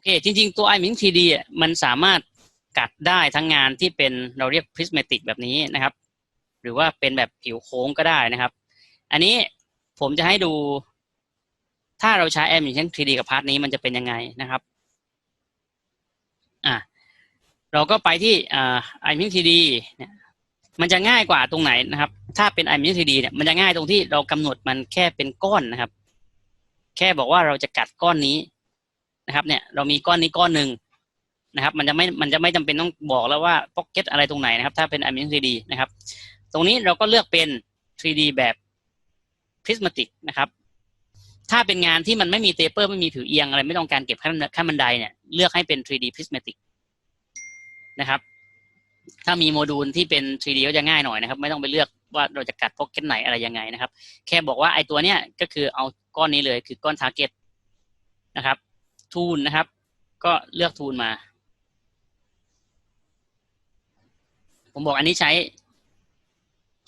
อเค จริง ๆ ตัว i m i n 3D อะมันสามารถกัดได้ทั้งงานที่เป็นเราเรียก prismatic แบบนี้นะครับ หรือว่าเป็นแบบผิวโค้งก็ได้นะครับ อันนี้ผมจะให้ดู ถ้าเราใช้ animation 3D กับพาร์ทนี้มันจะเป็นยังไงนะครับอะเราก็ไปที่อ่า animation 3D เนี่ยมันจะง่ายกว่าตรงไหนนะครับ ถ้าเป็น animation 3D เนี่ยมันจะง่ายตรงที่เรากำหนดมันแค่เป็นก้อนนะครับ แค่บอกว่าเราจะกัดก้อนนี้ นะครับ เนี่ยเรามีก้อนนี้ก้อนหนึ่งนะครับ มันจะไม่มันจะไม่จำเป็นต้องบอกแล้วว่าพ็อกเก็ตอะไรตรงไหนนะครับ ถ้าเป็น Admin 3D นะครับ ตรงนี้เราก็เลือกเป็น 3D แบบ prismatic นะครับ ถ้าเป็นงานที่มันไม่มีเตเปอร์ไม่มีผิวเอียงอะไรไม่ต้องการเก็บขั้นขั้นบันไดเนี่ยเลือกให้เป็น 3D prismatic นะครับ ถ้ามีโมดูลที่เป็น 3D ก็จะง่ายหน่อยนะครับ ไม่ต้องไปเลือกว่าเราจะกัดพ็อกเก็ตไหนอะไรยังไงนะครับ แค่บอกว่าไอ้ตัวเนี้ยก็คือเอาก้อนนี้เลยคือก้อน target นะครับ ทูนนะครับ ก็เลือกทูนมา ผมบอกอันนี้ใช้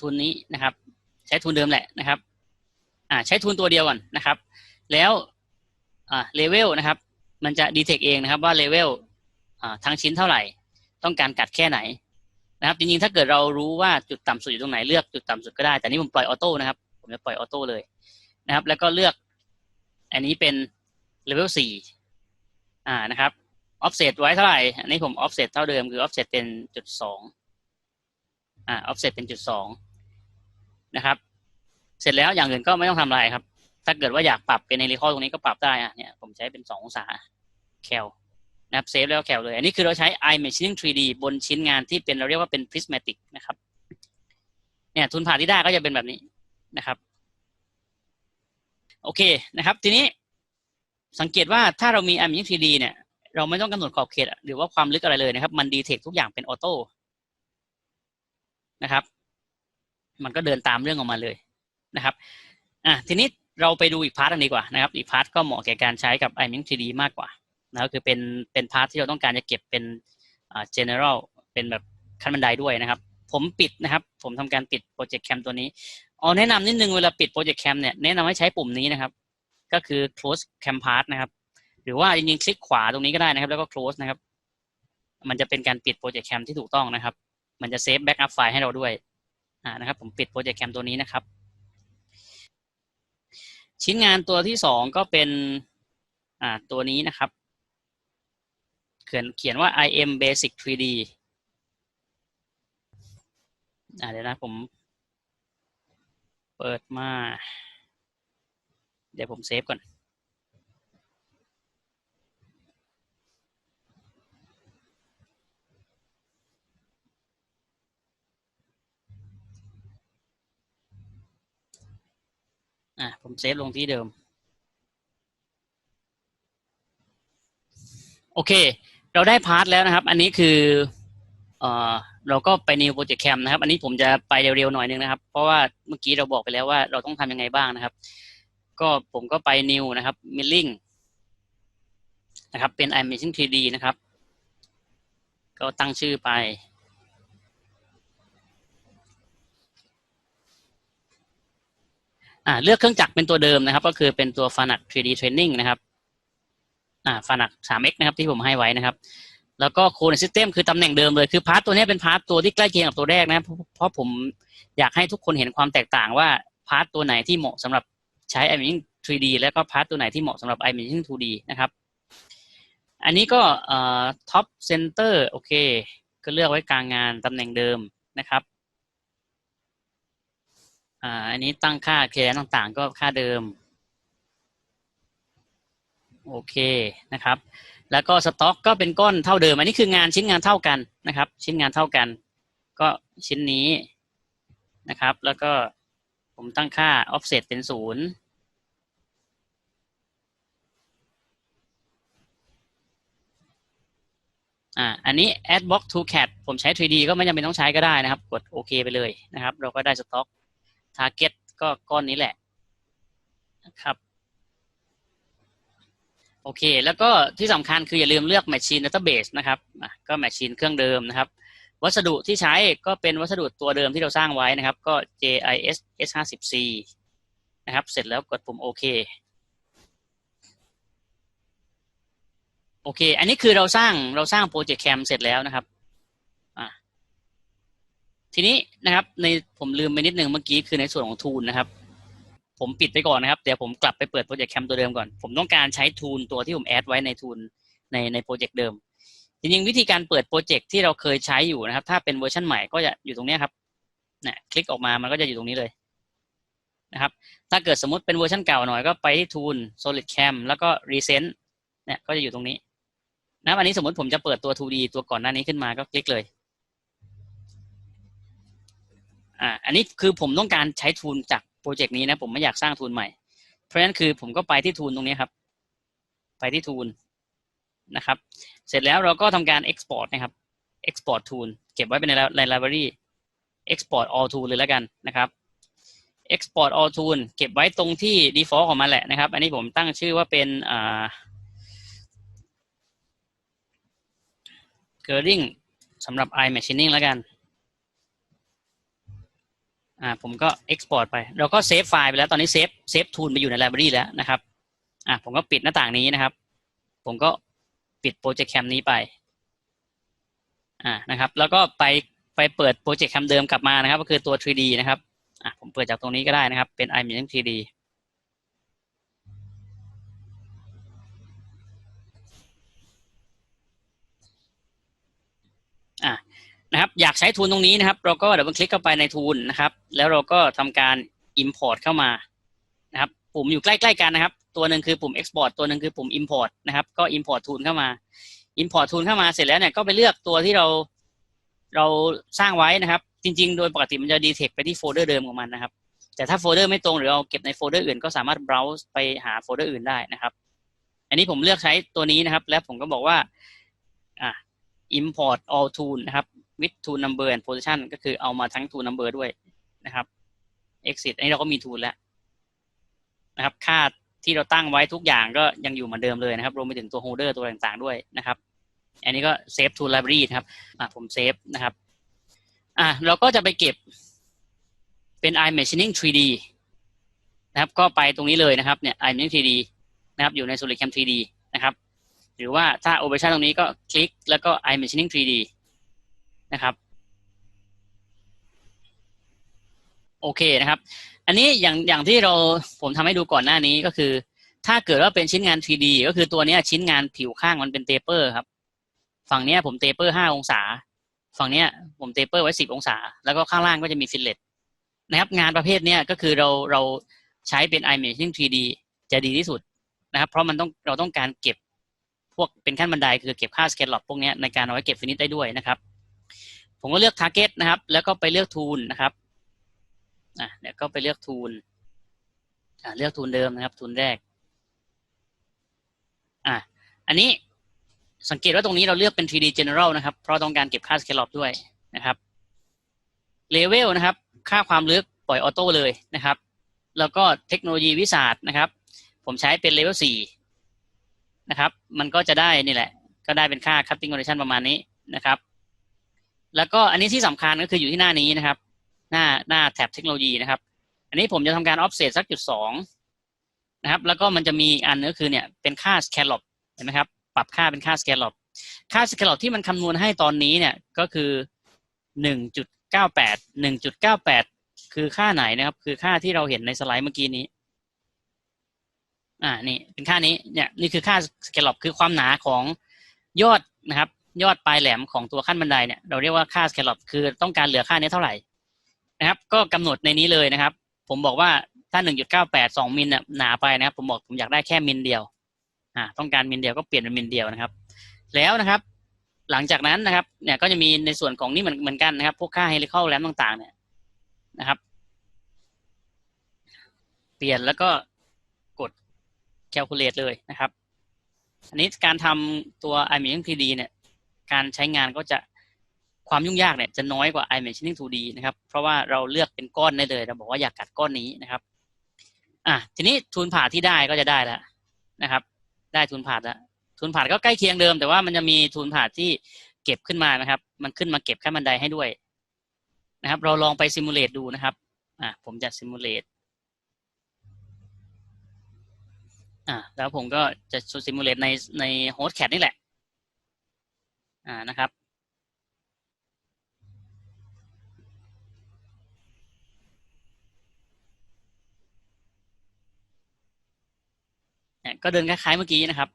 ทุนนี้นะครับ ใช้ทุนเดิมแหละนะครับ อ่าใช้ทุนตัวเดียวก่อนนะครับ แล้วอ่าเลเวลนะครับ มันจะดีเทคเองนะครับว่าเลเวลอ่าทั้งชิ้นเท่าไหร่ ต้องการกัดแค่ไหนนะครับ จริงๆถ้าเกิดเรารู้ว่าจุดต่ำสุดอยู่ตรงไหนเลือกจุดต่ำสุดก็ได้ แต่นี่ผมปล่อยออโต้นะครับผมจะปล่อยออโต้เลยนะครับ แล้วก็เลือก อันนี้เป็นเลเวลสี่ อ่านะครับ offset ไว้เท่าไหร่ อันนี้ผม offset เท่าเดิมคือ offset เป็นจุดสองอ่า offset เป็นจุดสองนะครับ เสร็จแล้วอย่างอื่นก็ไม่ต้องทำอะไรครับ ถ้าเกิดว่าอยากปรับเป็นในรีคอตรงนี้ก็ปรับได้อะเนี่ยผมใช้เป็นสององศาแคลนะครับเซฟแล้วแคลเลย อันนี้คือเราใช้ iMagining 3D บนชิ้นงานที่เป็นเราเรียกว่าเป็น prismatic นะครับ เนี่ยทุนผ่าที่ได้ก็จะเป็นแบบนี้นะครับ โอเคนะครับ ทีนี้ สังเกตว่าถ้าเรามี iMagining 3D เนี่ยเราไม่ต้องกำหนดขอบเขตหรือว่าความลึกอะไรเลยนะครับ มันดีเทคทุกอย่างเป็นออโต้นะครับ มันก็เดินตามเรื่องออกมาเลยนะครับอะทีนี้เราไปดูอีกพาร์ทนึงดีกว่านะครับ อีกพาร์ทก็เหมาะแก่การใช้กับ iMagining 3D มากกว่านะก็คือเป็นเป็นพาร์ทที่เราต้องการจะเก็บเป็นอ่า general เป็นแบบขั้นบันไดด้วยนะครับ ผมปิดนะครับ ผมทำการปิดโปรเจกต์แคมตัวนี้อ๋อแนะนำนิดนึงเวลาปิดโปรเจกต์แคมเนี่ยแนะนำให้ใช้ปุ่มนี้นะครับ ก็คือ close cam part นะครับ หรือว่าจริงๆคลิกขวาตรงนี้ก็ได้นะครับ แล้วก็ close นะครับ มันจะเป็นการปิดโปรเจกต์แคมที่ถูกต้องนะครับ มันจะเซฟแบ็กอัพไฟล์ให้เราด้วยอ่านะครับ ผมปิดโปรเจกต์แคมตัวนี้นะครับ ชิ้นงานตัวที่สองก็เป็นอ่าตัวนี้นะครับ เขียนเขียนว่า im basic 3d อ่าเดี๋ยวนะผมเปิดมา เดี๋ยวผมเซฟก่อน อะผมเซฟลงที่เดิม โอเค เราได้พาร์ทแล้วนะครับ อันนี้คือเอ่อเราก็ไป new project cam นะครับ อันนี้ผมจะไปเร็วๆหน่อยนึงนะครับ เพราะว่าเมื่อกี้เราบอกไปแล้วว่าเราต้องทำยังไงบ้างนะครับ ก็ผมก็ไป new นะครับ milling นะครับ เป็น iMaging 3D นะครับ ก็ตั้งชื่อไป อ่าเลือกเครื่องจักรเป็นตัวเดิมนะครับ ก็คือเป็นตัว Fanuc 3D Training นะครับ อ่า Fanuc 3x นะครับ ที่ผมให้ไว้นะครับ แล้วก็ Code System คือตำแหน่งเดิมเลย คือพาร์ทตัวนี้เป็นพาร์ทตัวที่ใกล้เคียงกับตัวแรกนะ เพราะผมอยากให้ทุกคนเห็นความแตกต่างว่าพาร์ทตัวไหนที่เหมาะสำหรับ ใช้ Imaging 3D แล้วก็พาร์ทตัวไหนที่เหมาะสำหรับ Imaging 2D นะครับ อันนี้ก็เอ่อ Top Center โอเค ก็เลือกไว้กลางงานตำแหน่งเดิมนะครับอันนี้ตั้งค่าเคลียร์ต่างๆ ก็ค่าเดิม โอเคนะครับ แล้วก็สต็อกก็เป็นก้อนเท่าเดิม อันนี้คืองานชิ้นงานเท่ากันนะครับ ชิ้นงานเท่ากัน ก็ชิ้นนี้นะครับ แล้วก็ผมตั้งค่า offset เป็นศูนย์ อ่าอันนี้ add box to cat ผมใช้ 3D ก็ไม่จำเป็นต้องใช้ก็ได้นะครับ กดโอเคไปเลยนะครับ เราก็ได้สต็อก target ก็ก้อนนี้แหละนะครับโอเค แล้วก็ที่สำคัญคืออย่าลืมเลือก Machine Database นะครับอะก็ Machine เครื่องเดิมนะครับ วัสดุที่ใช้ก็เป็นวัสดุตัวเดิมที่เราสร้างไว้นะครับ ก็ JIS S50C นะครับ เสร็จแล้วกดปุ่มโอเค โอเค อันนี้คือเราสร้างเราสร้างโปรเจกต์แคมเสร็จแล้วนะครับทีนี้นะครับ ในผมลืมไปนิดนึงเมื่อกี้คือในส่วนของทูลนะครับ ผมปิดไปก่อนนะครับ เดี๋ยวผมกลับไปเปิดโปรเจกต์แคมตัวเดิมก่อน ผมต้องการใช้ทูลตัวที่ผมแอดไว้ในทูลในในโปรเจกต์เดิม จริงๆ วิธีการเปิดโปรเจกต์ที่เราเคยใช้อยู่นะครับ ถ้าเป็นเวอร์ชันใหม่ก็จะอยู่ตรงนี้ครับเนี่ยคลิกออกมามันก็จะอยู่ตรงนี้เลยนะครับ ถ้าเกิดสมมติเป็นเวอร์ชันเก่าหน่อยก็ไปที่ Tool Solid Cam แล้วก็ Recent เนี่ยก็จะอยู่ตรงนี้ นับอันนี้สมมติผมจะเปิดตัว 2D ตัวก่อนหน้านี้ขึ้นมาก็คลิกเลย อ่า อันนี้คือผมต้องการใช้ทูลจากโปรเจกต์นี้นะ ผมไม่อยากสร้างทูลใหม่ เพราะฉะนั้นคือผมก็ไปที่ทูลตรงนี้ครับ ไปที่ทูลนะครับ เสร็จแล้วเราก็ทำการ export นะครับ export tool เก็บไว้เป็นในใน library export all tool เลยแล้วกันนะครับ export all tool เก็บไว้ตรงที่ default ของมันแหละนะครับ อันนี้ผมตั้งชื่อว่าเป็นอ่า g e r d i n g สำหรับ iMachining แล้วกัน อ่าผมก็ export ไป เราก็เซฟไฟล์ไปแล้ว ตอนนี้เซฟเซฟทูลไปอยู่ใน library แล้วนะครับ อ่าผมก็ปิดหน้าต่างนี้นะครับ ผมก็ปิดโปรเจกต์แคมนี้ไป อ่านะครับ แล้วก็ไปไปเปิดโปรเจกต์แคมเดิมกลับมานะครับ ก็คือตัว 3D นะครับ อะผมเปิดจากตรงนี้ก็ได้นะครับ เป็น iMagining 3D อะ นะครับอยากใช้ทูลตรงนี้นะครับ เราก็เดี๋ยวคลิกเข้าไปในทูลนะครับ แล้วเราก็ทำการ Import เข้ามานะครับปุ่มอยู่ใกล้ๆกันนะครับ ตัวหนึ่งคือปุ่ม Export ตัวหนึ่งคือปุ่ม Import นะครับ ก็ Import ทูลเข้ามา Import ทูลเข้ามาเสร็จแล้วเนี่ยก็ไปเลือกตัวที่เราเราสร้างไว้นะครับ จริง ๆ โดยปกติมันจะ detect ไปที่โฟลเดอร์เดิมของมันนะครับ แต่ถ้าโฟลเดอร์ไม่ตรงหรือเอาเก็บในโฟลเดอร์อื่นก็สามารถ browse ไปหาโฟลเดอร์อื่นได้นะครับ อันนี้ผมเลือกใช้ตัวนี้นะครับ แล้วผมก็บอกว่าอะ import all tool นะครับ with tool number and position ก็คือเอามาทั้ง tool number ด้วยนะครับ exit อันนี้เราก็มี tool แล้วนะครับ ค่าที่เราตั้งไว้ทุกอย่างก็ยังอยู่เหมือนเดิมเลยนะครับ รวมไปถึงตัว holder ตัวต่างๆด้วยนะครับ อันนี้ก็ save to library นะครับผมเซฟนะครับอะเราก็จะไปเก็บเป็น iMagining 3D นะครับ ก็ไปตรงนี้เลยนะครับเนี่ย iMagining 3D นะครับอยู่ใน SolidCam 3D นะครับ หรือว่าถ้า Operation ตรงนี้ก็คลิกแล้วก็ iMagining 3D นะครับโอเคนะครับ อันนี้อย่างอย่างที่เราผมทำให้ดูก่อนหน้านี้ก็คือ ถ้าเกิดว่าเป็นชิ้นงาน 3D ก็คือตัวนี้ชิ้นงานผิวข้างมันเป็นเตเปอร์ครับ ฝั่งนี้ผมเตเปอร์ห้าองศา ฝั่งนี้ผมเตเปอร์ไว้สิบองศา แล้วก็ข้างล่างก็จะมีฟิลเลตนะครับ งานประเภทนี้ก็คือเราเราใช้เป็น iMagining 3D จะดีที่สุดนะครับ เพราะมันต้องเราต้องการเก็บพวกเป็นขั้นบันไดคือเก็บค่าสเกลล็อกพวกนี้ในการเอาไว้เก็บฟินิชได้ด้วยนะครับ ผมก็เลือก target นะครับ แล้วก็ไปเลือก tool นะครับอะเดี๋ยวก็ไปเลือก tool อ่าเลือก tool เดิมนะครับ tool แรกอะอันนี้สังเกตว่าตรงนี้เราเลือกเป็น 3D general นะครับ เพราะต้องการเก็บค่า scale up ด้วยนะครับ level นะครับ ค่าความลึกปล่อยออโต้เลยนะครับ แล้วก็เทคโนโลยีวิสาสนะครับ ผมใช้เป็น level 4นะครับ มันก็จะได้นี่แหละ ก็ได้เป็นค่า cutting condition ประมาณนี้นะครับ แล้วก็อันนี้ที่สำคัญก็คืออยู่ที่หน้านี้นะครับ หน้าหน้าแท็บเทคโนโลยีนะครับ อันนี้ผมจะทำการ offset สักจุดสองนะครับ แล้วก็มันจะมีอันนึงก็คือเนี่ยเป็นค่า scallop เห็นไหมครับ ปรับค่าเป็นค่า scallop ค่า scallop ที่มันคำนวณให้ตอนนี้เนี่ยก็คือหนึ่งจุดเก้าแปดหนึ่งจุดเก้าแปดคือค่าไหนนะครับ คือค่าที่เราเห็นในสไลด์เมื่อกี้นี้ อ่านี่เป็นค่านี้เนี่ยนี่คือค่า scallop คือความหนาของยอดนะครับ ยอดปลายแหลมของตัวขั้นบันไดเนี่ยเราเรียกว่าค่า scallop คือต้องการเหลือค่านี้เท่าไหร่นะครับ ก็กำหนดในนี้เลยนะครับ ผมบอกว่าถ้าหนึ่งจุดเก้าแปดสองมิลเนี่ยหนาไปนะครับ ผมบอกผมอยากได้แค่มิลเดียวอ่าต้องการมิลเดียวก็เปลี่ยนเป็นมิลเดียวนะครับ แล้วนะครับ หลังจากนั้นนะครับ เนี่ยก็จะมีในส่วนของนี่เหมือนเหมือนกันนะครับ พวกค่าเฮลิคอลแลมต่าง ๆ เนี่ยนะครับ เปลี่ยนแล้วก็กด calculate เลยนะครับ อันนี้การทำตัว iMagining 3D เนี่ย การใช้งานก็จะความยุ่งยากเนี่ยจะน้อยกว่า iMagining 2D นะครับ เพราะว่าเราเลือกเป็นก้อนได้เลย เราบอกว่าอยากกัดก้อนนี้นะครับ อะทีนี้ทุนผ่าที่ได้ก็จะได้แล้วนะครับ ได้ทุนผ่าแล้วทุนผ่าก็ใกล้เคียงเดิม แต่ว่ามันจะมีทุนผ่าที่เก็บขึ้นมานะครับ มันขึ้นมาเก็บขั้นบันไดให้ด้วยนะครับ เราลองไปซิมูเลตดูนะครับ อะผมจะซิมูเลตอ่าแล้วผมก็จะซิมูเลตในในโฮสต์แคทนี่แหละ อ่านะครับเนี่ยก็เดินคล้ายๆเมื่อกี้นะครับ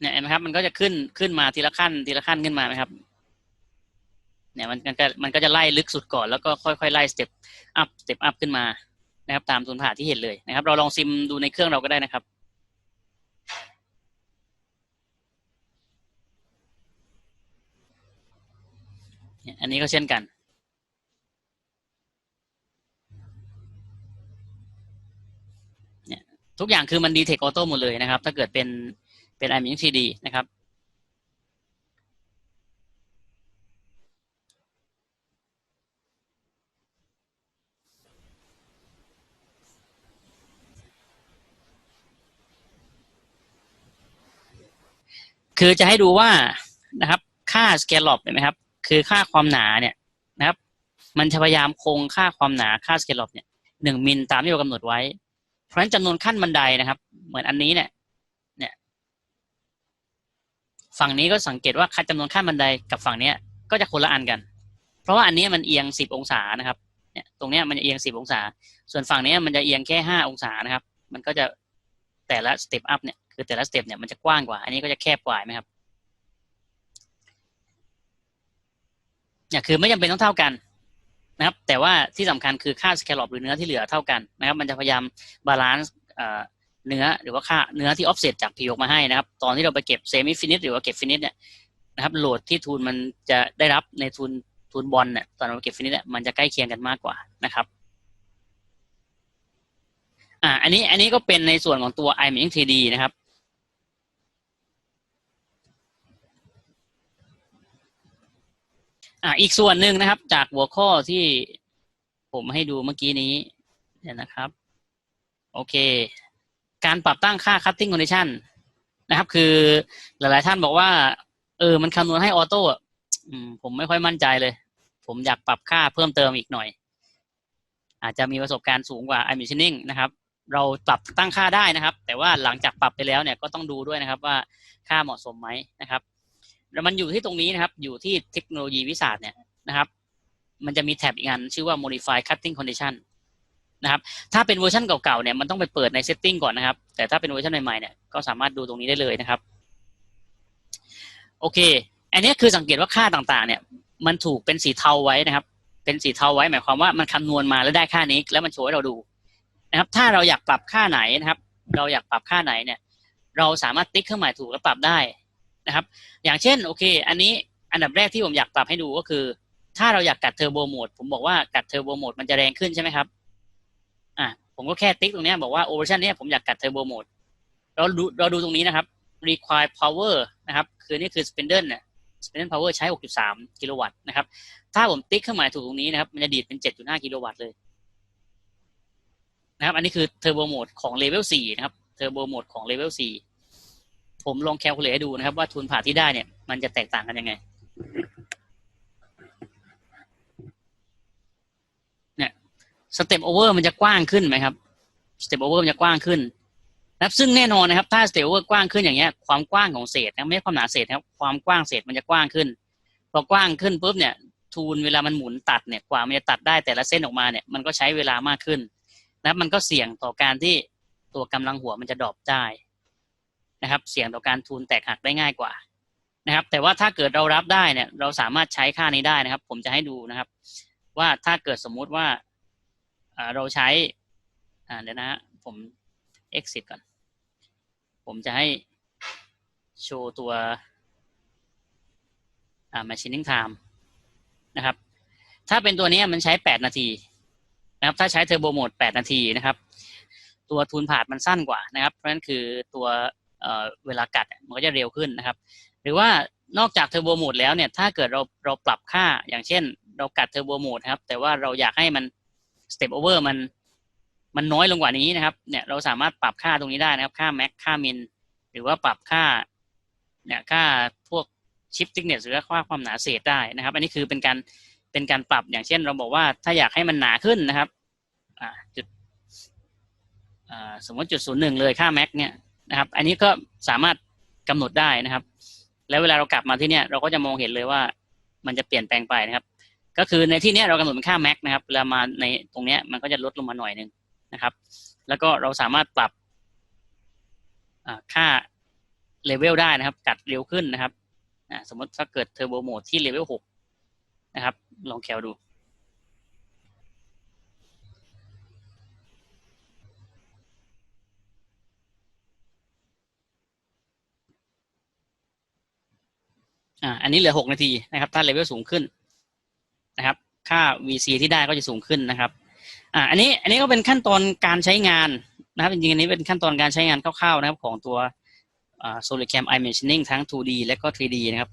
เนี่ยนไหมครับมันก็จะขึ้นขึ้นมาทีละขั้นทีละขั้นขึ้นมาไหมครับ เนี่ยมันมันก็มันก็จะไล่ลึกสุดก่อนแล้วก็ค่อยๆไล่สเต็ปอัพสเต็ปอัพขึ้นมานะครับ ตามทุนผ่าที่เห็นเลยนะครับ เราลองซิมดูในเครื่องเราก็ได้นะครับอันนี้ก็เช่นกันเนี่ยทุกอย่างคือมันดีเทคออโต้หมดเลยนะครับ ถ้าเกิดเป็นเป็น i m i n 3D นะครับ คือจะให้ดูว่านะครับ ค่าสเกลลอปเห็นไหมครับ คือค่าความหนาเนี่ยนะครับ มันจะพยายามคงค่าความหนาค่าสเกลลอปเนี่ยหนึ่งมิลตามที่เรากำหนดไว้ เพราะฉะนั้นจำนวนขั้นบันไดนะครับ เหมือนอันนี้เนี่ยเนี่ยฝั่งนี้ก็สังเกตว่าค่าจำนวนขั้นบันไดกับฝั่งเนี้ยก็จะคนละอันกัน เพราะว่าอันนี้มันเอียงสิบองศานะครับเนี่ยตรงเนี้ยมันจะเอียงสิบองศา ส่วนฝั่งเนี้ยมันจะเอียงแค่ห้าองศานะครับ มันก็จะแต่ละสเต็ปอัพเนี่ย คือแต่ละสเต็ปเนี่ยมันจะกว้างกว่า อันนี้ก็จะแคบกว่าไหมครับเนี่ยคือไม่จำเป็นต้องเท่ากันนะครับ แต่ว่าที่สำคัญคือค่าสแคลอปหรือเนื้อที่เหลือเท่ากันนะครับ มันจะพยายามบาลานซ์เนื้อหรือว่าค่าเนื้อที่ออฟเซตจากผิวออกมาให้นะครับ ตอนที่เราไปเก็บเซมิฟินิชหรือว่าเก็บฟินิชเนี่ยนะครับโหลดที่ทูนมันจะได้รับในทูนทูนบอลเนี่ยตอนเราเก็บฟินิชเนี่ยมันจะใกล้เคียงกันมากกว่านะครับอ่าอันนี้อันนี้ก็เป็นในส่วนของตัว i m a g i n 3D นะครับ อ่าอีกส่วนหนึ่งนะครับ จากหัวข้อที่ผมให้ดูเมื่อกี้นี้เนี่ยนะครับ โอเค การปรับตั้งค่า cutting condition นะครับ คือหลาย ๆ ท่านบอกว่า เออ มันคำนวณให้ออโต้ผมไม่ค่อยมั่นใจเลย ผมอยากปรับค่าเพิ่มเติมอีกหน่อย อาจจะมีประสบการณ์สูงกว่า i m a g i n i n g นะครับ เราปรับตั้งค่าได้นะครับ แต่ว่าหลังจากปรับไปแล้วเนี่ยก็ต้องดูด้วยนะครับว่าค่าเหมาะสมไหมนะครับ แล้วมันอยู่ที่ตรงนี้นะครับ อยู่ที่เทคโนโลยีวิสาสเนี่ยนะครับ มันจะมีแท็บอีกอันชื่อว่า modify cutting condition นะครับ ถ้าเป็นเวอร์ชันเก่าๆเนี่ยมันต้องไปเปิดใน setting ก่อนนะครับ แต่ถ้าเป็นเวอร์ชันใหม่ๆเนี่ยก็สามารถดูตรงนี้ได้เลยนะครับ โอเค อันนี้คือสังเกตว่าค่าต่างๆ เนี่ย มันถูกเป็นสีเทาไว้นะครับ เป็นสีเทาไว้หมายความว่ามันคำนวณมาแล้วได้ค่านี้ แล้วมันโชว์ให้เราดูนะครับ ถ้าเราอยากปรับค่าไหนนะครับ เราอยากปรับค่าไหนเนี่ย เราสามารถติ๊กเครื่องหมายถูกแล้วปรับได้ นะครับ อย่างเช่นโอเค อันนี้อันดับแรกที่ผมอยากปรับให้ดูก็คือ ถ้าเราอยากกัดเทอร์โบโหมดผมบอกว่ากัดเทอร์โบโหมดมันจะแรงขึ้นใช่ไหมครับอะผมก็แค่ติ๊กตรงนี้บอกว่าโอเวอร์ชันนี้ผมอยากกัดเทอร์โบโหมดเราดูเราดูตรงนี้นะครับ require power นะครับ คือนี่คือ spindle เนี่ย spindle power ใช้ 63 กิโลวัตต์นะครับ ถ้าผมติ๊กเครื่องหมายถูกตรงนี้นะครับ มันจะดีดเป็น 7.5 กิโลวัตต์เลยนะครับ อันนี้คือเทอร์โบโหมดของเลเวล4นะครับ เทอร์โบโหมดของเลเวล4 ผมลองแคลคูลเลตดูนะครับ ว่าทุนผ่าที่ได้เนี่ย มันจะแตกต่างกันยังไงเนี่ยสเต็ปโอเวอร์มันจะกว้างขึ้นไหมครับสเต็ปโอเวอร์มันจะกว้างขึ้นนะครับซึ่งแน่นอนนะครับ ถ้าสเต็ปโอเวอร์กว้างขึ้นอย่างเงี้ยความกว้างของเศษนะไม่ใช่ความหนาเศษนะครับ ความกว้างเศษมันจะกว้างขึ้นพอกว้างขึ้นปุ๊บเนี่ย ทูนเวลามันหมุนตัดเนี่ยกว่ามันจะตัดได้แต่ละเส้นออกมาเนี่ยมันก็ใช้เวลามากขึ้นนะมันก็เสี่ยงต่อการที่ตัวกำลังหัวมันจะดรอปได้ นะครับเสี่ยงต่อการทูนแตกหักได้ง่ายกว่านะครับ แต่ว่าถ้าเกิดเรารับได้เนี่ยเราสามารถใช้ค่านี้ได้นะครับ ผมจะให้ดูนะครับ ว่าถ้าเกิดสมมุติว่าเราใช้เดี๋ยวนะผม exit ก่อน ผมจะให้โชว์ตัว machining time นะครับ ถ้าเป็นตัวนี้มันใช้ 8 นาทีนะครับ ถ้าใช้เทอร์โบโหมด 8 นาทีนะครับ ตัวทูนผาดมันสั้นกว่านะครับ เพราะฉะนั้นคือตัว เเวลากัดมันก็จะเร็วขึ้นนะครับ หรือว่านอกจากเทอร์โบโหมดแล้วเนี่ยถ้าเกิดเราเราปรับค่าอย่างเช่น เรากัดเทอร์โบโหมดครับ แต่ว่าเราอยากให้มันสเต็ปโอเวอร์มันมันน้อยลงกว่านี้นะครับ เนี่ยเราสามารถปรับค่าตรงนี้ได้นะครับ ค่าแม็กค่ามินหรือว่าปรับค่าเนี่ยค่าพวกชิปติกเนสหรือค่าความหนาเศษได้นะครับ อันนี้คือเป็นการเป็นการปรับอย่างเช่น เราบอกว่าถ้าอยากให้มันหนาขึ้นนะครับอ่าจุดสมมติจุดศูนย์หนึ่งเลยค่าแม็กเนี่ย นะครับ อันนี้ก็สามารถกำหนดได้นะครับ แล้วเวลาเรากลับมาที่เนี่ยเราก็จะมองเห็นเลยว่ามันจะเปลี่ยนแปลงไปนะครับ ก็คือในที่เนี้ยเรากำหนดเป็นค่าแม็กนะครับเวลามาในตรงเนี้ยมันก็จะลดลงมาหน่อยหนึงนะครับ แล้วก็เราสามารถปรับค่าเลเวลได้นะครับ กัดเร็วขึ้นนะครับสมมติถ้าเกิดเทอร์โบโหมดที่เลเวลหกนะครับ ลองแคลดู อ่าอันนี้เหลือหกนาทีนะครับ ถ้าเลเวลสูงขึ้นนะครับ ค่า VC ที่ได้ก็จะสูงขึ้นนะครับอ่าอันนี้อันนี้ก็เป็นขั้นตอนการใช้งานนะครับจริงๆอันนี้เป็นขั้นตอนการใช้งานคร่าวๆนะครับของตัวอ่า Solidcam Eye Mentioning ทั้ง 2D และก็ 3D นะครับ